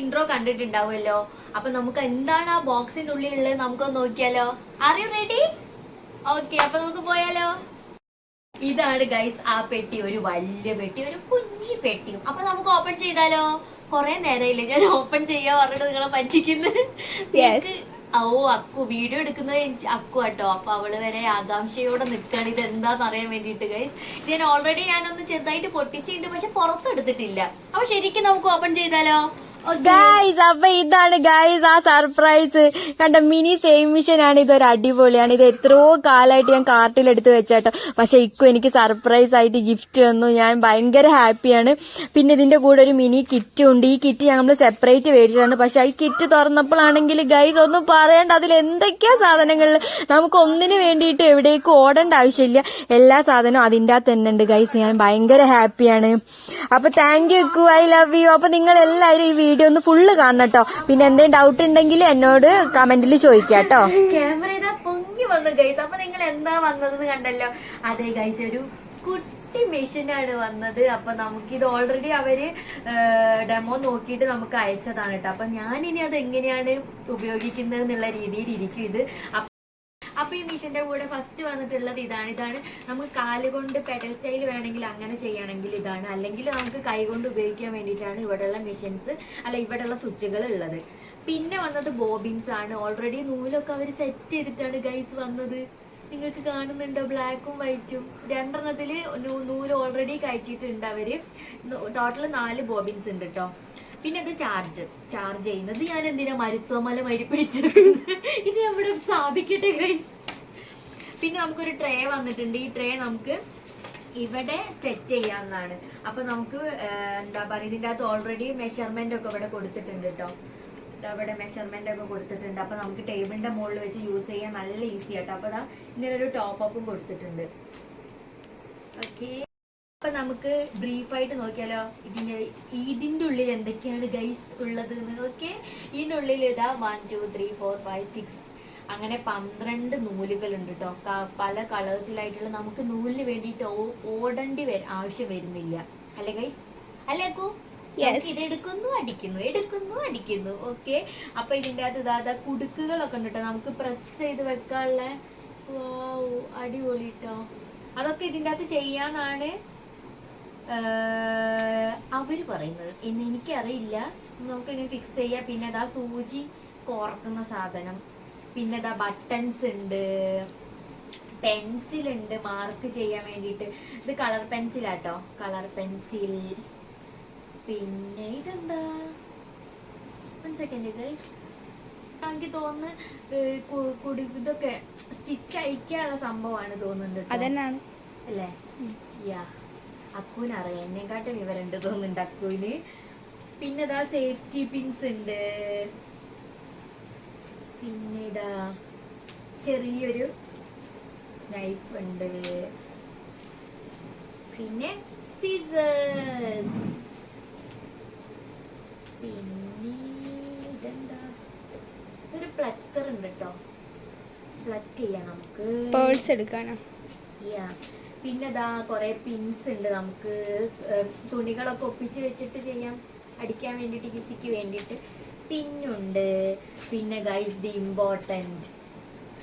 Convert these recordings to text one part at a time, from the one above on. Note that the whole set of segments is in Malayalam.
ഇൻട്രോ കണ്ടിട്ടുണ്ടാവുമല്ലോ. അപ്പൊ നമുക്ക് എന്താണ് ആ ബോക്സിന്റെ ഉള്ളിലുള്ളത് നമുക്കൊന്ന് നോക്കിയാലോ? ആർ യു റെഡി ഓക്കെ അപ്പൊ നമുക്ക് പോയാലോ? ഇതാണ് ഗൈസ് ആ പെട്ടി ഒരു വലിയ പെട്ടി ഒരു കുഞ്ഞി പെട്ടിയും അപ്പൊ നമുക്ക് ഓപ്പൺ ചെയ്താലോ? കൊറേ നേരമില്ലേ ഞാൻ ഓപ്പൺ ചെയ്യാ പറഞ്ഞിട്ട് നിങ്ങളെ പറ്റിക്കുന്നു. നിങ്ങൾക്ക് ഓ അക്കു വീഡിയോ എടുക്കുന്നത് അക്കു കേട്ടോ. അപ്പൊ അവൾ വരെ ആകാംക്ഷയോടെ നിൽക്കുകയാണ്. ഇത് എന്താന്ന് അറിയാൻ വേണ്ടിട്ട് ഗൈസ് ഞാൻ ഓൾറെഡി ഞാനൊന്ന് ചെറുതായിട്ട് പൊട്ടിച്ചിട്ടുണ്ട് പക്ഷെ പുറത്തെടുത്തിട്ടില്ല. അപ്പൊ ശരിക്കും നമുക്ക് ഓപ്പൺ ചെയ്താലോ? ഗൈസ് അപ്പൊ ഇതാണ് ഗൈസ് ആ സർപ്രൈസ് കണ്ട മിനി സെയിം മിഷൻ ആണ്. ഇതൊരു അടിപൊളിയാണ്. ഇത് എത്രയോ കാലമായിട്ട് ഞാൻ കാർട്ടിൽ എടുത്ത് വെച്ചേട്ടോ. പക്ഷെ ഇക്കും എനിക്ക് സർപ്രൈസ് ആയിട്ട് ഗിഫ്റ്റ് തന്നു. ഞാൻ ഭയങ്കര ഹാപ്പിയാണ് പിന്നെ ഇതിന്റെ കൂടെ ഒരു മിനി കിറ്റ് ഉണ്ട്. ഈ കിറ്റ് ഞങ്ങൾ സെപ്പറേറ്റ് മേടിച്ചതാണ്. പക്ഷെ ഈ കിറ്റ് തുറന്നപ്പോഴാണെങ്കിൽ ഗൈസ് ഒന്നും പറയണ്ട. അതിൽ എന്തൊക്കെയാ സാധനങ്ങളിൽ നമുക്ക് ഒന്നിനു വേണ്ടിയിട്ട് എവിടേക്ക് ഓടേണ്ട ആവശ്യമില്ല. എല്ലാ സാധനവും അതിന്റെ അകത്ത് തന്നെ ഉണ്ട് ഗൈസ് ഞാൻ ഭയങ്കര ഹാപ്പിയാണ് അപ്പൊ thank you I love you അപ്പൊ നിങ്ങൾ എല്ലാവരും ഈ വീഡിയോ ഒന്ന് ഫുള്ള് കാണണം കേട്ടോ പിന്നെ എന്തെങ്കിലും ഡൗട്ട് ഉണ്ടെങ്കിൽ എന്നോട് കമന്റിൽ ചോദിക്കാം കേട്ടോ ക്യാമറ ഇതാ പൊങ്ങി വന്നു ഗൈസ് അപ്പൊ നിങ്ങൾ എന്താ വന്നതെന്ന് കണ്ടല്ലോ. അതെ ഗൈസ് ഒരു കുട്ടി മെഷീനാണ് വന്നത്. അപ്പൊ നമുക്കിത് ഓൾറെഡി അവർ ഡെമോ നോക്കിയിട്ട് നമുക്ക് അയച്ചതാണ് കേട്ടോ അപ്പൊ ഞാനിനി അത് എങ്ങനെയാണ് ഉപയോഗിക്കുന്നത് എന്നുള്ള രീതിയിൽ ഇരിക്കും ഇത്. അപ്പൊ ഈ മിഷന്റെ കൂടെ ഫസ്റ്റ് വന്നിട്ടുള്ളത് ഇതാണ്. ഇതാണ് നമുക്ക് കാലുകൊണ്ട് പെഡൽ സ്റ്റൈൽ വേണമെങ്കിൽ അങ്ങനെ ചെയ്യണമെങ്കിൽ ഇതാണ്. അല്ലെങ്കിൽ നമുക്ക് കൈകൊണ്ട് ഉപയോഗിക്കാൻ വേണ്ടിയിട്ടാണ് ഇവിടെയുള്ള മെഷീൻസ് അല്ല ഇവിടെയുള്ള സ്വിച്ചുകൾ ഉള്ളത്. പിന്നെ വന്നത് ബോബിൻസ് ആണ്. ഓൾറെഡി നൂലൊക്കെ അവർ സെറ്റ് ചെയ്തിട്ടാണ് ഗൈസ് വന്നത്. നിങ്ങൾക്ക് കാണുന്നുണ്ടോ? ബ്ലാക്കും വൈറ്റും രണ്ടെണ്ണത്തിൽ നൂൽ ഓൾറെഡി കയറ്റിയിട്ടുണ്ട് അവർ ടോട്ടൽ നാല് ബോബിൻസ് ഉണ്ട് കേട്ടോ പിന്നെ അത് ചാർജ് ചാർജ് ചെയ്യുന്നത് ഞാൻ എന്തിനാ മരുത്വമല മരി പിടിച്ചിരിക്കുന്നത്? ഇത് നമ്മുടെ സ്ഥാപിക്കട്ടെ ഗൈസ് പിന്നെ നമുക്കൊരു ട്രേ വന്നിട്ടുണ്ട്. ഈ ട്രേ നമുക്ക് ഇവിടെ സെറ്റ് ചെയ്യാവുന്നതാണ്. അപ്പൊ നമുക്ക് എന്താ പറയുക ഇതിന്റെ അകത്ത് ഓൾറെഡി മെഷർമെന്റ് ഒക്കെ ഇവിടെ കൊടുത്തിട്ടുണ്ട് കേട്ടോ അവിടെ മെഷർമെന്റ് ഒക്കെ കൊടുത്തിട്ടുണ്ട്. അപ്പൊ നമുക്ക് ടേബിളിന്റെ മുകളിൽ വെച്ച് യൂസ് ചെയ്യാൻ നല്ല ഈസി ആട്ടോ. അപ്പൊ ഇങ്ങനെ ഒരു ടോപ്പ് അപ്പും കൊടുത്തിട്ടുണ്ട്. ഓക്കെ അപ്പൊ നമുക്ക് ബ്രീഫായിട്ട് നോക്കിയാലോ? ഇതിന്റെ ഇതിന്റെ ഉള്ളിൽ എന്തൊക്കെയാണ് ഗൈസ് ഉള്ളത് ഓക്കെ ഇതിന്റെ ഉള്ളിൽ ഇതാ one two three four five six അങ്ങനെ പന്ത്രണ്ട് നൂലുകൾ ഉണ്ട് കേട്ടോ പല കളേഴ്സിലായിട്ടുള്ള നമുക്ക് നൂലിന് വേണ്ടിയിട്ട് ഓടേണ്ടി വര ആവശ്യം വരുന്നില്ല. അല്ലേ ഗൈസ് അല്ലേ അക്കു? ഇത് എടുക്കുന്നു അടിക്കുന്നു എടുക്കുന്നു അടിക്കുന്നു. ഓക്കെ അപ്പൊ ഇതിന്റെ അകത്ത് ഇതാ കുടുക്കുകളൊക്കെ ഉണ്ട് കേട്ടോ നമുക്ക് പ്രസ് ചെയ്ത് വെക്കാനുള്ള. അടിപൊളി കേട്ടോ അതൊക്കെ ഇതിന്റെ അകത്ത് ചെയ്യാന്നാണ്. അവർ പറയുന്നത് എന്ന് എനിക്കറിയില്ല. നമുക്ക് ഇങ്ങനെ ഫിക്സ് ചെയ്യാം. പിന്നെ അതാ സൂചി കോർക്കുന്ന സാധനം. പിന്നെ അതാ ബട്ടൺസ് ഉണ്ട്. പെൻസിൽ ഉണ്ട് മാർക്ക് ചെയ്യാൻ വേണ്ടിയിട്ട്. ഇത് കളർ പെൻസിലാട്ടോ കളർ പെൻസിൽ പിന്നെ ഇതെന്താ? വൺ സെക്കൻഡ് ഇത്. എനിക്ക് തോന്നുന്നു കുടി ഇതൊക്കെ സ്റ്റിച്ച് അയക്കാനുള്ള സംഭവമാണ് തോന്നുന്നത്. അല്ലേ? യാ അക്കുവിന് അറിയാം. എന്നെക്കാട്ടും വിവരമുണ്ട് തോന്നുന്നുണ്ട് അക്കുവിന്. പിന്നെ ഇതാ സേഫ്റ്റി പിൻസ് ഉണ്ട്. പിന്നെ ഇതാ ചെറിയൊരു നൈഫ് ഉണ്ട്. പിന്നെ സീസേഴ്സ് പിന്നെ ഇതെന്താ? ഒരു പ്ലക്കർ ഉണ്ട് കേട്ടോ പ്ലക്ക് ചെയ്യാം നമുക്ക്. പേഴ്സ് എടുക്കാനാ? Yeah. പിന്നെ ഇതാ കുറെ പിൻസ് ഉണ്ട്. നമുക്ക് തുണികളൊക്കെ ഒപ്പിച്ച് വെച്ചിട്ട് ചെയ്യാം. അടിക്കാൻ വേണ്ടിയിട്ട് കിസിക്ക് വേണ്ടിയിട്ട്. പിന്നുണ്ട്. പിന്നെ ഗൈസ് ദി ഇമ്പോർട്ടന്റ്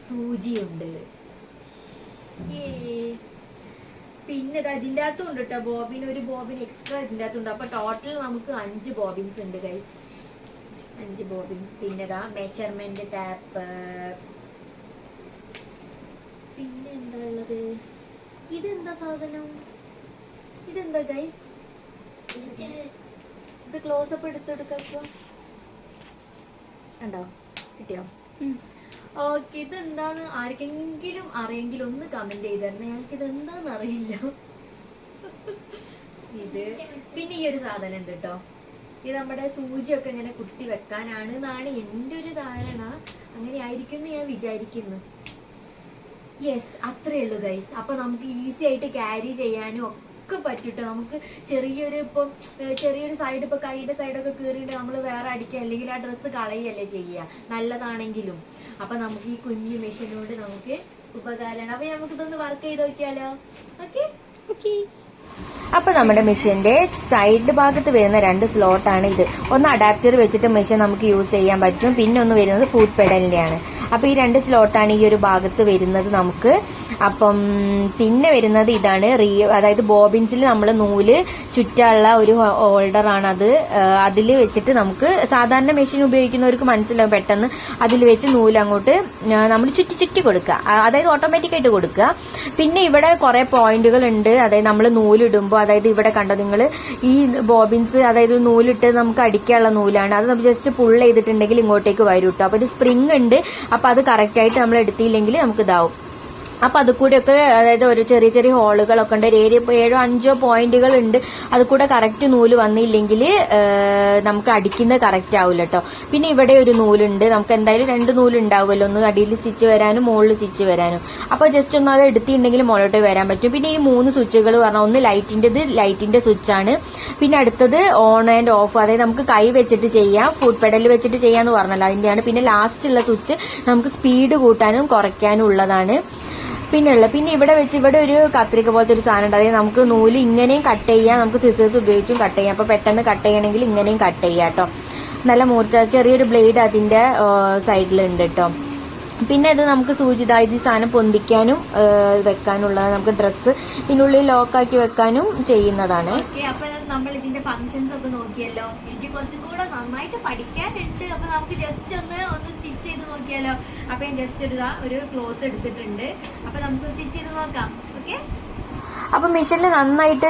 സൂചിയുണ്ട്. പിന്നെ ദാ ഇതിന്റെ അകത്തും ഉണ്ട് കേട്ടോ ബോബിൻ ഒരു ബോബിൻ എക്സ്ട്രാ ഇതിന്റെ അകത്തുണ്ട്. അപ്പോൾ ടോട്ടൽ നമുക്ക് അഞ്ച് ബോബിൻസ് ഉണ്ട് ഗൈസ് അഞ്ച് ബോബിൻസ്. പിന്നെ ഇതാ മെഷർമെന്റ് ടാപ്പ് പിന്നെ എന്താ ഉള്ളത്? ഇതെന്താ സാധനം? ഇതെന്താ ഗൈസ് ഇത് ക്ലോസപ്പ് എടുത്തെടുക്കോ ഉണ്ടോ കിട്ടിയോ? ഓക്കെ ഇതെന്താന്ന് ആർക്കെങ്കിലും അറിയെങ്കിൽ ഒന്ന് കമന്റ് ചെയ്ത് തരണം ഞങ്ങൾക്ക് ഇത് എന്താന്ന് അറിയില്ല ഇത് പിന്നെ ഈ ഒരു സാധനം ഉണ്ട് കേട്ടോ ഇത് നമ്മുടെ സൂചിയൊക്കെ ഇങ്ങനെ കുത്തി വെക്കാനാണ്. എന്നാണ് എന്റെ ഒരു ധാരണ. അങ്ങനെ ആയിരിക്കും എന്ന് ഞാൻ വിചാരിക്കുന്നു. യെസ് അത്രേ ഉള്ളൂ ഗൈസ് അപ്പൊ നമുക്ക് ഈസി ആയിട്ട് ക്യാരി ചെയ്യാനും ഒക്കെ പറ്റൂട്ടോ. നമുക്ക് ചെറിയൊരു ഇപ്പം ചെറിയൊരു സൈഡ് ഇപ്പൊ കൈയുടെ സൈഡൊക്കെ കീറിയിട്ട് നമ്മൾ വേറെ അടിക്കുക അല്ലെങ്കിൽ ആ ഡ്രസ്സ് കളയല്ലേ ചെയ്യുക. നല്ലതാണെങ്കിലും. അപ്പൊ നമുക്ക് ഈ കുഞ്ഞു മെഷീനോട് നമുക്ക് ഉപകാരമാണ്. അപ്പൊ നമുക്ക് ഇതൊന്ന് വർക്ക് ചെയ്ത് നോക്കിയാലോ? ഓക്കെ ഓക്കെ അപ്പൊ നമ്മുടെ മെഷീന്റെ സൈഡ് ഭാഗത്ത് വരുന്ന രണ്ട് സ്ലോട്ടാണ് ഇത്. ഒന്ന് അഡാപ്റ്റർ വെച്ചിട്ട് മെഷീൻ നമുക്ക് യൂസ് ചെയ്യാൻ പറ്റും. പിന്നെ ഒന്ന് വരുന്നത് ഫുഡ് പെഡലിന്റെ ആണ് അപ്പൊ ഈ രണ്ട് സ്ലോട്ടാണ് ഈ ഒരു ഭാഗത്ത് വരുന്നത് നമുക്ക്. അപ്പം പിന്നെ വരുന്നത് ഇതാണ് റീ അതായത് ബോബിൻസിൽ നമ്മൾ നൂൽ ചുറ്റാനുള്ള ഒരു ഹോൾഡർ ആണ് അത്. അതിൽ വെച്ചിട്ട് നമുക്ക് സാധാരണ മെഷീൻ ഉപയോഗിക്കുന്നവർക്ക് മനസ്സിലാവും പെട്ടെന്ന് അതിൽ വെച്ച് നൂൽ അങ്ങോട്ട് നമ്മൾ ചുറ്റി ചുറ്റി കൊടുക്കുക. അതായത് ഓട്ടോമാറ്റിക് ആയിട്ട് കൊടുക്കുക. പിന്നെ ഇവിടെ കുറെ പോയിന്റുകൾ ഉണ്ട്. അതായത് നമ്മൾ നൂലിടുമ്പോൾ അതായത് ഇവിടെ കണ്ടോ നിങ്ങൾ ഈ ബോബിൻസ് അതായത് നൂലിട്ട് നമുക്ക് അടിക്കാനുള്ള നൂലാണ്. അത് നമ്മൾ ജസ്റ്റ് പുള്ള് ചെയ്തിട്ടുണ്ടെങ്കിൽ ഇങ്ങോട്ടേക്ക് വരും കേട്ടോ അപ്പൊ ഇത് സ്പ്രിങ് ഉണ്ട്. അപ്പൊ അത് കറക്റ്റ് ആയിട്ട് നമ്മൾ എടുത്തില്ലെങ്കിൽ നമുക്ക് ഇതാവും. അപ്പൊ അത് കൂടെ ഒക്കെ അതായത് ഒരു ചെറിയ ചെറിയ ഹോളുകളൊക്കെ ഉണ്ട്. ഒരു ഏരിയ ഏഴോ അഞ്ചോ പോയിന്റുകൾ ഉണ്ട്. അത് കൂടെ കറക്റ്റ് നൂൽ വന്നില്ലെങ്കിൽ നമുക്ക് അടിക്കുന്നത് കറക്റ്റ് ആവില്ല കേട്ടോ പിന്നെ ഇവിടെ ഒരു നൂലുണ്ട്. നമുക്ക് എന്തായാലും രണ്ട് നൂൽ ഉണ്ടാവുമല്ലോ ഒന്ന് അടിയിൽ സ്റ്റിച്ച് വരാനും മുകളിൽ സ്റ്റിച്ച് വരാനും. അപ്പൊ ജസ്റ്റ് ഒന്ന് അത് എടുത്തിട്ടുണ്ടെങ്കിൽ മുകളിലോട്ട് വരാൻ പറ്റും. പിന്നെ ഈ മൂന്ന് സ്വിച്ചുകൾ പറഞ്ഞാൽ ഒന്ന് ലൈറ്റിന്റെ ലൈറ്റിന്റെ സ്വിച്ച് ആണ് പിന്നെ അടുത്തത് ഓൺ ആൻഡ് ഓഫ്. അതായത് നമുക്ക് കൈ വെച്ചിട്ട് ചെയ്യാം ഫുഡ് പെഡൽ വെച്ചിട്ട് ചെയ്യാന്ന് പറഞ്ഞല്ലോ. അതിന്റെയാണ് പിന്നെ ലാസ്റ്റ് ഉള്ള സ്വിച്ച് നമുക്ക് സ്പീഡ് കൂട്ടാനും കുറയ്ക്കാനും ഉള്ളതാണ്. പിന്നെ ഉള്ള പിന്നെ ഇവിടെ വെച്ച് ഇവിടെ ഒരു കത്രിക പോലത്തെ ഒരു സാധനം ഉണ്ട്. അതായത് നമുക്ക് നൂൽ ഇങ്ങനെയും കട്ട് ചെയ്യാം നമുക്ക് സിസേഴ്സ് ഉപയോഗിച്ചും കട്ട് ചെയ്യാം. അപ്പൊ പെട്ടെന്ന് കട്ട് ചെയ്യണമെങ്കിൽ ഇങ്ങനെയും കട്ട് ചെയ്യാം കേട്ടോ നല്ല മൂർച്ച ചെറിയൊരു ബ്ലേഡ് അതിന്റെ സൈഡിലുണ്ട് കേട്ടോ പിന്നെ ഇത് നമുക്ക് സൂചിത ഇത് ഈ സാധനം പൊന്തിക്കാനും വെക്കാനുള്ള നമുക്ക് ഡ്രസ്സ് ഇതിനുള്ളിൽ ലോക്കാക്കി വെക്കാനും ചെയ്യുന്നതാണ്. നമ്മൾ ഇതിന്റെ ഫങ്ഷൻസ് ഒക്കെ നോക്കിയല്ലോ. കുറച്ചും കൂടെ നന്നായിട്ട് പഠിക്കാനുണ്ട്. അപ്പൊ നമുക്ക് ജസ്റ്റ് ഒന്ന് ഒന്ന് സ്റ്റിച്ച് ചെയ്ത് നോക്കിയാലോ? അപ്പൊ ഞാൻ ജസ്റ്റ് ഒരു ഒരു ക്ലോത്ത് എടുത്തിട്ടുണ്ട്. അപ്പൊ നമുക്ക് സ്റ്റിച്ച് ചെയ്ത് നോക്കാം. ഓക്കെ അപ്പൊ മെഷീനിൽ നന്നായിട്ട്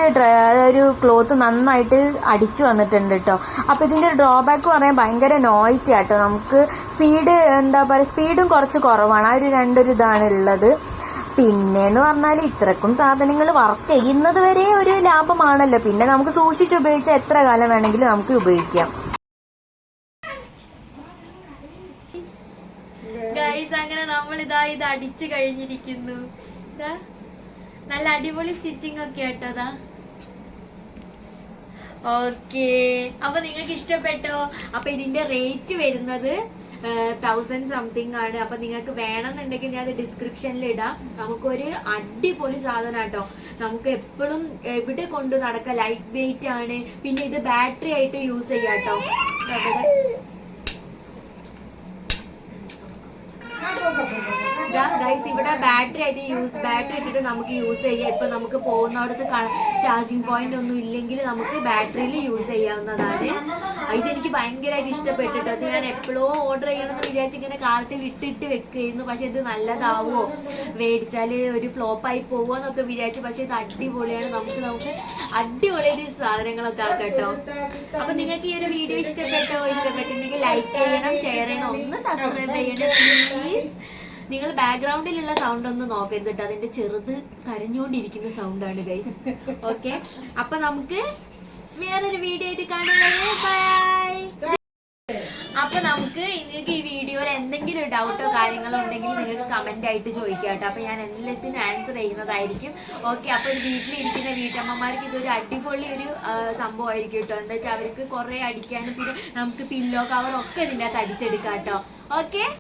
ഒരു ക്ലോത്ത് നന്നായിട്ട് അടിച്ചു വന്നിട്ടുണ്ട് കേട്ടോ അപ്പൊ ഇതിന്റെ ഒരു ഡ്രോബാക്ക് പറയാൻ ഭയങ്കര നോയ്സി ആട്ടോ. നമുക്ക് സ്പീഡ് എന്താ പറയുക സ്പീഡും കുറച്ച് കുറവാണ്. ആ ഒരു രണ്ടൊരു ഇതാണ് ഉള്ളത്. പിന്നെ എന്ന് പറഞ്ഞാൽ ഇത്രക്കും സാധനങ്ങൾ വർക്ക് ചെയ്യുന്നത് വരെ ഒരു ലാഭമാണല്ലോ. പിന്നെ നമുക്ക് സൂക്ഷിച്ച് ഉപയോഗിച്ചാൽ എത്ര കാലം വേണമെങ്കിലും നമുക്ക് ഉപയോഗിക്കാം. അങ്ങനെ നമ്മൾ ഇതാ ഇത് അടിച്ചു കഴിഞ്ഞിരിക്കുന്നു. നല്ല അടിപൊളി സ്റ്റിച്ചിങ് ഒക്കെ ആട്ടോ അതാ ഓക്കേ അപ്പൊ നിങ്ങൾക്ക് ഇഷ്ടപ്പെട്ടോ? അപ്പൊ ഇതിന്റെ റേറ്റ് വരുന്നത് തൗസൻഡ് സംതിങ് ആണ്. അപ്പൊ നിങ്ങൾക്ക് വേണമെന്നുണ്ടെങ്കിൽ ഞാൻ ഡിസ്ക്രിപ്ഷനിൽ ഇടാം. നമുക്കൊരു അടിപൊളി സാധനം കേട്ടോ നമുക്ക് എപ്പോഴും എവിടെ കൊണ്ട് നടക്കാം ലൈറ്റ് വെയിറ്റ് ആണ്. പിന്നെ ഇത് ബാറ്ററി ആയിട്ട് യൂസ് ചെയ്യാം കേട്ടോ ഗൈസ് ഇവിടെ ബാറ്ററി ആയിട്ട് യൂസ് ബാറ്ററി ഇട്ടിട്ട് നമുക്ക് യൂസ് ചെയ്യാം. ഇപ്പൊ നമുക്ക് പോകുന്ന പോകുന്നിടത്ത് ചാർജിങ് പോയിന്റ് ഒന്നും ഇല്ലെങ്കിൽ നമുക്ക് ബാറ്ററിയിൽ യൂസ് ചെയ്യാവുന്നതാണ്. ഇതെനിക്ക് ഭയങ്കരമായിട്ട് ഇഷ്ടപ്പെട്ടിട്ട് അത് ഞാൻ എപ്പോഴോ ഓർഡർ ചെയ്യണമെന്ന് വിചാരിച്ച് ഇങ്ങനെ കാർട്ടിൽ ഇട്ടിട്ട് വെക്കുകയായിരുന്നു പക്ഷെ ഇത് നല്ലതാവോ? മേടിച്ചാൽ ഒരു ഫ്ലോപ്പായി പോവോ എന്നൊക്കെ വിചാരിച്ചു പക്ഷെ ഇത് അടിപൊളിയാണ്. നമുക്ക് നമുക്ക് അടിപൊളിയായിട്ട് സാധനങ്ങളൊക്കെ ആക്കട്ടോ അപ്പൊ നിങ്ങൾക്ക് ഈ ഒരു വീഡിയോ ഇഷ്ടപ്പെട്ടോ? ഇഷ്ടപ്പെട്ടിട്ടുണ്ടെങ്കിൽ ലൈക്ക് ചെയ്യണം ഷെയർ ചെയ്യണം ഒന്ന് സബ്സ്ക്രൈബ് ചെയ്യണം. പ്ലീസ് നിങ്ങൾ ബാക്ക്ഗ്രൗണ്ടിലുള്ള സൗണ്ട് ഒന്ന് നോക്കരുത് കേട്ടോ അതിന്റെ ചെറുത് കരഞ്ഞുകൊണ്ടിരിക്കുന്ന സൗണ്ടാണ് ഗൈസ് ഓക്കെ അപ്പൊ നമുക്ക് വേറൊരു വീഡിയോ ആയിട്ട് കാണുന്നത്. ബൈ അപ്പൊ നമുക്ക് നിങ്ങൾക്ക് ഈ വീഡിയോയിൽ എന്തെങ്കിലും ഡൗട്ടോ കാര്യങ്ങളോ ഉണ്ടെങ്കിൽ നിങ്ങൾക്ക് കമന്റ് ആയിട്ട് ചോദിക്കാം കേട്ടോ. അപ്പൊ ഞാൻ എല്ലാത്തിനും ആൻസർ ചെയ്യുന്നതായിരിക്കും. ഓക്കെ അപ്പൊ ഒരു വീട്ടിലിരിക്കുന്ന വീട്ടമ്മമാർക്ക് ഇതൊരു അടിപൊളി ഒരു സംഭവമായിരിക്കും കേട്ടോ. എന്താ വെച്ചാൽ അവർക്ക് കുറെ അടിക്കാനും പിന്നെ നമുക്ക് പില്ലോ കവർ ഒക്കെ ഇതിനകത്ത് അടിച്ചെടുക്കാം കേട്ടോ. ഓക്കെ